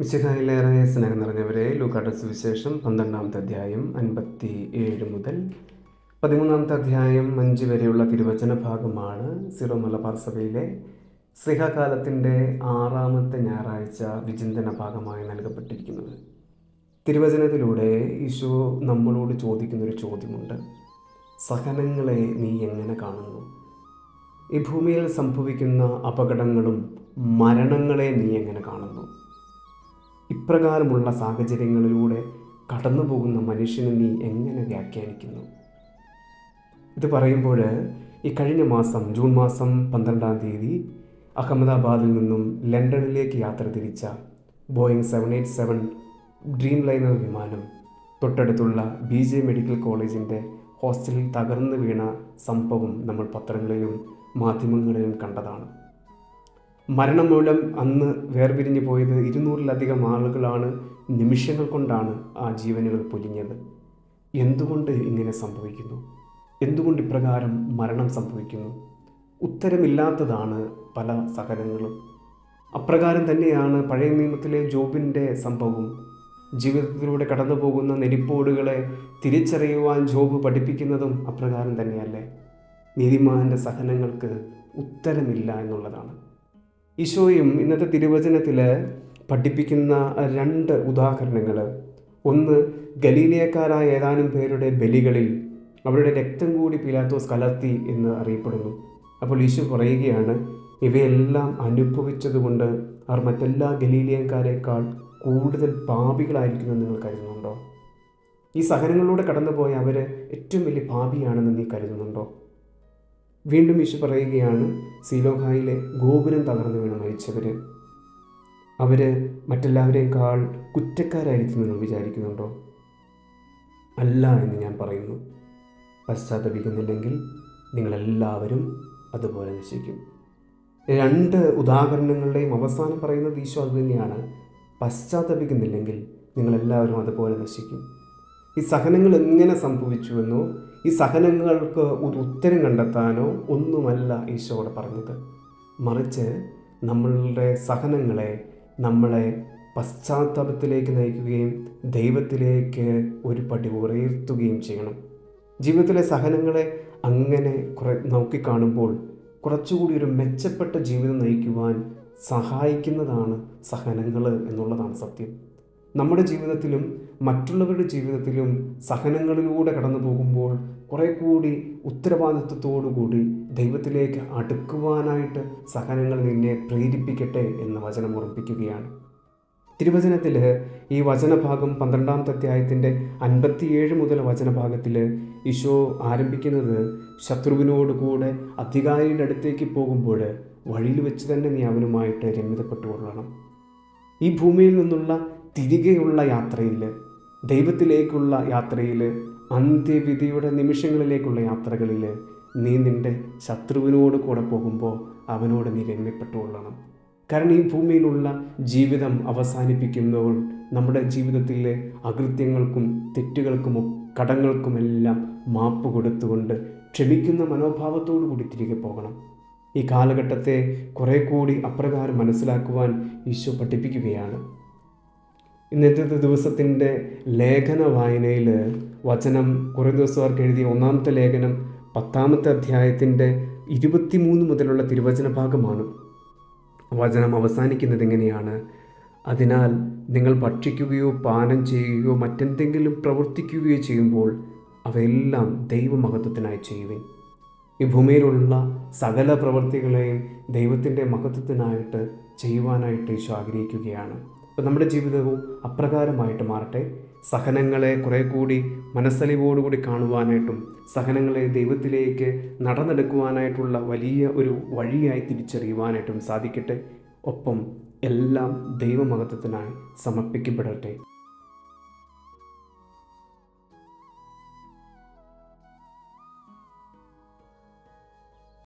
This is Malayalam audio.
മിശിഹായിലേറെ സ്നേഹം നിറഞ്ഞവരെ ലൂക്കാട്ട സുവിശേഷം പന്ത്രണ്ടാമത്തെ അധ്യായം അൻപത്തി ഏഴ് മുതൽ പതിമൂന്നാമത്തെ അധ്യായം അഞ്ച് വരെയുള്ള തിരുവചന ഭാഗമാണ് സിറോ മലബാർ സഭയിലെ സ്നേഹകാലത്തിന്റെ ആറാമത്തെ ഞായറാഴ്ച വിചിന്തന ഭാഗമായി നൽകപ്പെട്ടിരിക്കുന്നത്. തിരുവചനത്തിലൂടെ ഈശോ നമ്മളോട് ചോദിക്കുന്നൊരു ചോദ്യമുണ്ട്. സഹനങ്ങളെ നീ എങ്ങനെ കാണുന്നു? ഈ ഭൂമിയിൽ സംഭവിക്കുന്ന അപകടങ്ങളും മരണങ്ങളെ നീ എങ്ങനെ കാണുന്നു? ഇപ്രകാരമുള്ള സാഹചര്യങ്ങളിലൂടെ കടന്നു പോകുന്ന മനുഷ്യനെ നീ എങ്ങനെ വ്യാഖ്യാനിക്കുന്നു? ഇത് പറയുമ്പോൾ ഈ കഴിഞ്ഞ മാസം ജൂൺ മാസം പന്ത്രണ്ടാം തീയതി അഹമ്മദാബാദിൽ നിന്നും ലണ്ടനിലേക്ക് യാത്ര തിരിച്ച Boeing seven eight seven Dreamliner വിമാനം തൊട്ടടുത്തുള്ള ബി ജെ മെഡിക്കൽ കോളേജിന്റെ ഹോസ്റ്റലിൽ തകർന്നു വീണ സംഭവം നമ്മൾ പത്രങ്ങളിലും മാധ്യമങ്ങളിലും കണ്ടതാണ്. മരണം മൂലം അന്ന് വേർപിരിഞ്ഞു പോയത് ഇരുന്നൂറിലധികം ആളുകളാണ് നിമിഷങ്ങൾ കൊണ്ടാണ് ആ ജീവനുകൾ പൊലിഞ്ഞത്. എന്തുകൊണ്ട് ഇങ്ങനെ സംഭവിക്കുന്നു? എന്തുകൊണ്ട് ഇപ്രകാരം മരണം സംഭവിക്കുന്നു? ഉത്തരമില്ലാത്തതാണ് പല സഹനങ്ങളും. അപ്രകാരം തന്നെയാണ് പഴയ നിയമത്തിലെ ജോബിന്റെ സംഭവം ജീവിതത്തിലൂടെ കടന്നു പോകുന്ന നെരിപ്പോടുകളെ തിരിച്ചറിയുവാൻ ജോബ് പഠിപ്പിക്കുന്നതും അപ്രകാരം തന്നെയല്ലേ? നീതിമാന്റെ സഹനങ്ങൾക്ക് ഉത്തരമില്ല എന്നുള്ളതാണ്. ഈശോയും ഇന്നത്തെ തിരുവചനത്തിൽ പഠിപ്പിക്കുന്ന രണ്ട് ഉദാഹരണങ്ങൾ ഒന്ന് ഗലീലിയക്കാരായ ഏതാനും പേരുടെ ബലികളിൽ അവരുടെ രക്തം കൂടി പിലാത്തോസ് കലർത്തി എന്ന് അറിയപ്പെടുന്നു. അപ്പോൾ ഈശോ പറയുകയാണ് ഇവയെല്ലാം അനുഭവിച്ചതുകൊണ്ട് അവർ മറ്റെല്ലാ ഗലീലിയക്കാരേക്കാൾ കൂടുതൽ പാപികളായിരിക്കുമെന്ന് നിങ്ങൾ കരുതുന്നുണ്ടോ? ഈ സഹനങ്ങളിലൂടെ കടന്നുപോയ അവർ ഏറ്റവും വലിയ പാപിയാണെന്ന് നീ കരുതുന്നുണ്ടോ? വീണ്ടും ഈശോ പറയുകയാണ് സീലോഹായിലെ ഗോപുരം തകർന്നു വീണ് മരിച്ചവർ അവർ മറ്റെല്ലാവരെക്കാൾ കുറ്റക്കാരായിരിക്കും നിങ്ങൾ വിചാരിക്കുന്നുണ്ടോ? അല്ല എന്ന് ഞാൻ പറയുന്നു. പശ്ചാത്തപിക്കുന്നില്ലെങ്കിൽ നിങ്ങളെല്ലാവരും അതുപോലെ നശിക്കും. രണ്ട് ഉദാഹരണങ്ങളുടെയും അവസാനം പറയുന്നത് ഈശോ അത് തന്നെയാണ്. പശ്ചാത്തപിക്കുന്നില്ലെങ്കിൽ നിങ്ങളെല്ലാവരും അതുപോലെ നശിക്കും. ഈ സഹനങ്ങൾ എങ്ങനെ സംഭവിച്ചുവെന്നോ ഈ സഹനങ്ങൾക്ക് ഒരു ഉത്തരം കണ്ടെത്താനോ ഒന്നുമല്ല ഈശോയോട് പറഞ്ഞത്. മറിച്ച് നമ്മളുടെ സഹനങ്ങളെ നമ്മളെ പശ്ചാത്താപത്തിലേക്ക് നയിക്കുകയും ദൈവത്തിലേക്ക് ഒരു പടി ഉയർത്തുകയും ചെയ്യണം. ജീവിതത്തിലെ സഹനങ്ങളെ അങ്ങനെ കുറെ നോക്കിക്കാണുമ്പോൾ കുറച്ചുകൂടി ഒരു മെച്ചപ്പെട്ട ജീവിതം നയിക്കുവാൻ സഹായിക്കുന്നതാണ് സഹനങ്ങൾ എന്നുള്ളതാണ് സത്യം. നമ്മുടെ ജീവിതത്തിലും മറ്റുള്ളവരുടെ ജീവിതത്തിലും സഹനങ്ങളിലൂടെ കടന്നു പോകുമ്പോൾ കുറെ കൂടി ഉത്തരവാദിത്വത്തോടുകൂടി ദൈവത്തിലേക്ക് അടുക്കുവാനായിട്ട് സഹനങ്ങൾ നിന്നെ പ്രേരിപ്പിക്കട്ടെ എന്ന് വചനം ഉറപ്പിക്കുകയാണ്. തിരുവചനത്തിൽ ഈ വചനഭാഗം പന്ത്രണ്ടാമത്തെ അധ്യായത്തിന്റെ അൻപത്തിയേഴ് മുതൽ വചനഭാഗത്തിൽ ഈശോ ആരംഭിക്കുന്നത് ശത്രുവിനോട് കൂടെ അധികാരിയുടെ അടുത്തേക്ക് പോകുമ്പോൾ വഴിയിൽ വെച്ച് തന്നെ നീ അവനുമായിട്ട് രമ്യതപ്പെട്ടുകൊള്ളണം. ഈ ഭൂമിയിൽ നിന്നുള്ള തിരികെയുള്ള യാത്രയിൽ ദൈവത്തിലേക്കുള്ള യാത്രയിൽ അന്ത്യവിധിയുടെ നിമിഷങ്ങളിലേക്കുള്ള യാത്രകളിൽ നീ നിന്റെ ശത്രുവിനോട് കൂടെ പോകുമ്പോൾ അവനോട് നീ രമ്യപ്പെട്ടുകൊള്ളണം. കാരണം ഈ ഭൂമിയിലുള്ള ജീവിതം അവസാനിപ്പിക്കുമ്പോൾ നമ്മുടെ ജീവിതത്തിലെ അകൃത്യങ്ങൾക്കും തെറ്റുകൾക്കും കടങ്ങൾക്കുമെല്ലാം മാപ്പ് കൊടുത്തുകൊണ്ട് ക്ഷമിക്കുന്ന മനോഭാവത്തോടു കൂടി തിരികെ പോകണം. ഈ കാലഘട്ടത്തെ കുറെ കൂടി അപ്രകാരം മനസ്സിലാക്കുവാൻ ഈശോ പഠിപ്പിക്കുകയാണ്. ഇന്നത്തെ ദിവസത്തിന്റെ ലേഖന വായനയിൽ വചനം കുറേ ദിവസമാർക്ക് എഴുതിയ ഒന്നാമത്തെ ലേഖനം പത്താമത്തെ അധ്യായത്തിന്റെ ഇരുപത്തിമൂന്ന് മുതലുള്ള തിരുവചന ഭാഗമാണ്. വചനം അവസാനിക്കുന്നത് എങ്ങനെയാണ്? അതിനാൽ നിങ്ങൾ ഭക്ഷിക്കുകയോ പാനം ചെയ്യുകയോ മറ്റെന്തെങ്കിലും പ്രവർത്തിക്കുകയോ ചെയ്യുമ്പോൾ അവയെല്ലാം ദൈവമഹത്വത്തിനായി ചെയ്യുവിൻ. ഈ ഭൂമിയിലുള്ള സകല പ്രവൃത്തികളെയും ദൈവത്തിന്റെ മഹത്വത്തിനായിട്ട് ചെയ്യുവാനായിട്ട് ഈശോ ആഗ്രഹിക്കുകയാണ്. അപ്പോൾ നമ്മുടെ ജീവിതവും അപ്രകാരമായിട്ട് മാറട്ടെ. സഹനങ്ങളെ കുറേ കൂടി മനസ്സലിവോടുകൂടി കാണുവാനായിട്ടും സഹനങ്ങളെ ദൈവത്തിലേക്ക് നടന്നെടുക്കുവാനായിട്ടുള്ള വലിയ ഒരു വഴിയായി തിരിച്ചറിയുവാനായിട്ടും സാധിക്കട്ടെ. ഒപ്പം എല്ലാം ദൈവമഹത്വത്തിനായി സമർപ്പിക്കപ്പെടട്ടെ.